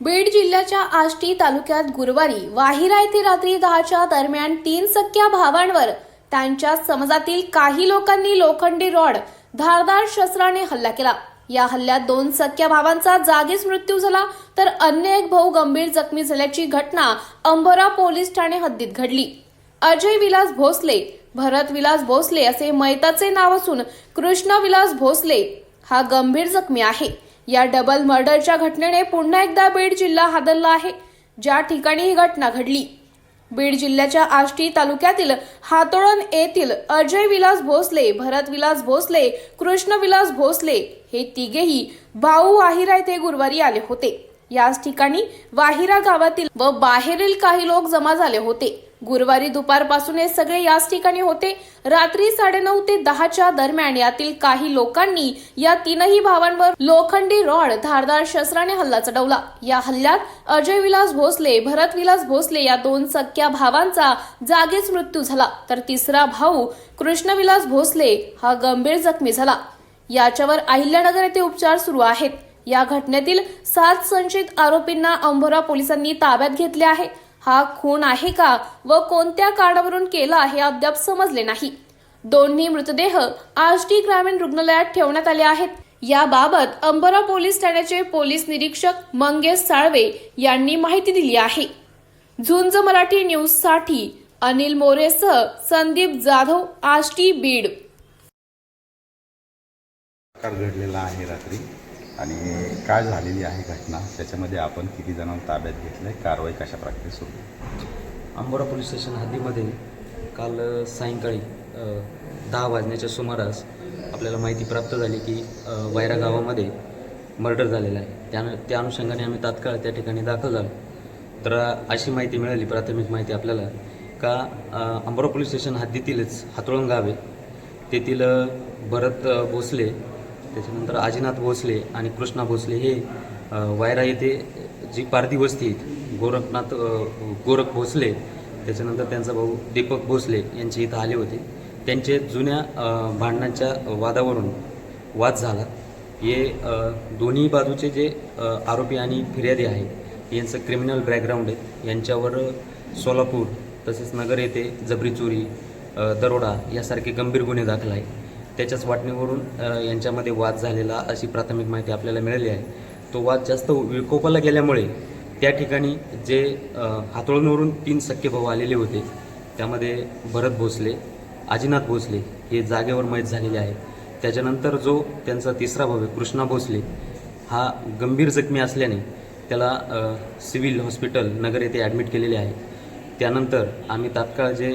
बीड जिल्ह्याच्या आष्टी तालुक्यात गुरुवारी वाहिरा येथे रात्री दहाच्या दरम्यान तीन सख्या भावांवर त्यांच्या समाजातील काही लोकांनी लोखंडी रॉड धारदार शस्त्राने हल्ला केला. या हल्ल्यात दोन सख्या भावांचा जागीच मृत्यू झाला तर अन्य एक भाऊ गंभीर जखमी झाल्याची घटना अंबोरा पोलीस ठाणे हद्दीत घडली. अजय विलास भोसले भरत विलास भोसले असे मैताचे नाव असून कृष्ण विलास भोसले हा गंभीर जखमी आहे. या डबल मर्डरच्या घटनेने पुन्हा एकदा बीड जिल्हा हादरला आहे. ज्या ठिकाणी ही घटना घडली. बीड जिल्ह्याच्या आष्टी तालुक्यातील हातोळण येथील अजय विलास भोसले भरत विलास भोसले कृष्ण विलास भोसले हे तिघेही भाऊ वाहिरा येथे गुरुवारी आले होते. याच ठिकाणी वाहिरा गावातील व बाहेरील काही लोक जमा झाले होते. गुरुवारी दुपारपासून हे सगळे याच ठिकाणी होते. रात्री साडेनऊ ते दहाच्या दरम्यान यातील काही लोकांनी या तीनही भावांवर लोखंडी रॉड धारदार शस्त्राने हल्ला चढवला. या हल्ल्यात अजय विलास भोसले भरत विलास भोसले या दोन सख्या भावांचा जागीच मृत्यू झाला. तर तिसरा भाऊ कृष्णविलास भोसले हा गंभीर जखमी झाला. याच्यावर अहिल्यानगर येथे उपचार सुरू आहेत. या घटनेतील सात संशयित आरोपींना अंभोरा पोलिसांनी ताब्यात घेतले आहे. हा खून आहे का व कोणत्या कारणावरून केला हे अद्याप समजले नाही. दोन्ही मृतदेह आष्टी ग्रामीण रुग्णालयात ठेवण्यात आले आहेत. याबाबत अंबरा पोलीस ठाण्याचे पोलीस निरीक्षक मंगेश साळवे यांनी माहिती दिली आहे. झुंज मराठी न्यूजसाठी अनिल मोरेसह संदीप जाधव आष्टी बीड. घडलेला आहे रात्री. आणि काय झालेली आहे घटना? त्याच्यामध्ये आपण किती जणांना ताब्यात घेतलं आहे कारवाई कशा प्रकारे सुरू आहे? अंबोरा पोलीस स्टेशन हद्दीमध्ये काल सायंकाळी दहा वाजण्याच्या सुमारास आपल्याला माहिती प्राप्त झाली की वायरा गावामध्ये मर्डर झालेला आहे. त्या त्या अनुषंगाने आम्ही तात्काळ त्या ठिकाणी दाखल झालो. तर अशी माहिती मिळाली प्राथमिक माहिती आपल्याला का अंबोरा पोलीस स्टेशन हद्दीतीलच हातोळण गाव आहे. तेथील भरत भोसले त्याच्यानंतर आजीनाथ भोसले आणि कृष्णा भोसले हे वायरा येथे जी पारधी वस्ती गोरखनाथ गोरख भोसले त्याच्यानंतर त्यांचा भाऊ दीपक भोसले यांचे इथं आले होते. त्यांचे जुन्या भांडणांच्या वादावरून वाद झाला. हे दोन्ही बाजूचे जे आरोपी आणि फिर्यादी आहेत यांचं क्रिमिनल बॅकग्राऊंड आहे. यांच्यावर सोलापूर तसेच नगर येथे जबरी चोरी दरोडा यासारखे गंभीर गुन्हे दाखल आहे त्याच्याच वाटणीवरून यांच्यामध्ये वाद झालेला अशी प्राथमिक माहिती आपल्याला मिळाली आहे. तो वाद जास्त विकोपाला गेल्यामुळे त्या ठिकाणी जे अ, हातोळणवरून तीन सख्खे भाऊ आलेले होते त्यामध्ये भरत भोसले आजीनाथ भोसले हे जागेवर मैत झालेले आहेत. त्याच्यानंतर जो त्यांचा तिसरा भाऊ आहे कृष्णा भोसले हा गंभीर जखमी असल्याने त्याला सिव्हिल हॉस्पिटल नगर येथे ॲडमिट केलेले आहे. त्यानंतर आम्ही तात्काळ जे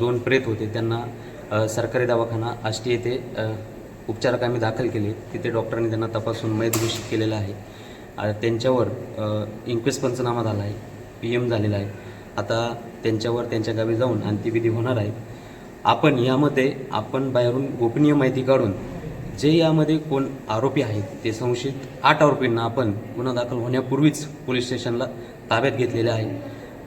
दोन प्रेत होते त्यांना सरकारी दवाखाना आष्टी येथे अ, उपचारक आम्ही दाखल केले. तिथे डॉक्टरांनी त्यांना तपासून मैद घोषित केलेलं आहे. त्यांच्यावर इंक्वेस्ट पंचनामा झाला आहे. पी एम झालेला आहे. आता त्यांच्यावर त्यांच्या गावी जाऊन अंत्यविधी होणार आहे. आपण यामध्ये आपण बाहेरून गोपनीय माहिती काढून जे यामध्ये कोण आरोपी आहेत ते संशयित आठ आरोपींना आपण गुन्हा दाखल होण्यापूर्वीच पोलीस स्टेशनला ताब्यात घेतलेले आहे.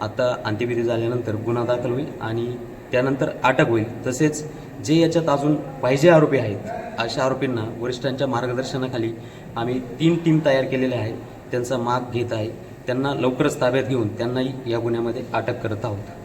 आता अंत्यविधी झाल्यानंतर गुन्हा दाखल होईल आणि त्यानंतर अटक होईल. तसेच जे याच्यात अजून पाहिजे आरोपी आहेत अशा आरोपींना वरिष्ठांच्या मार्गदर्शनाखाली आम्ही तीन टीम तयार केलेल्या आहेत. त्यांचा माग घेत आहे. त्यांना लवकरच ताब्यात घेऊन त्यांनाही या गुन्ह्यामध्ये अटक करत आहोत.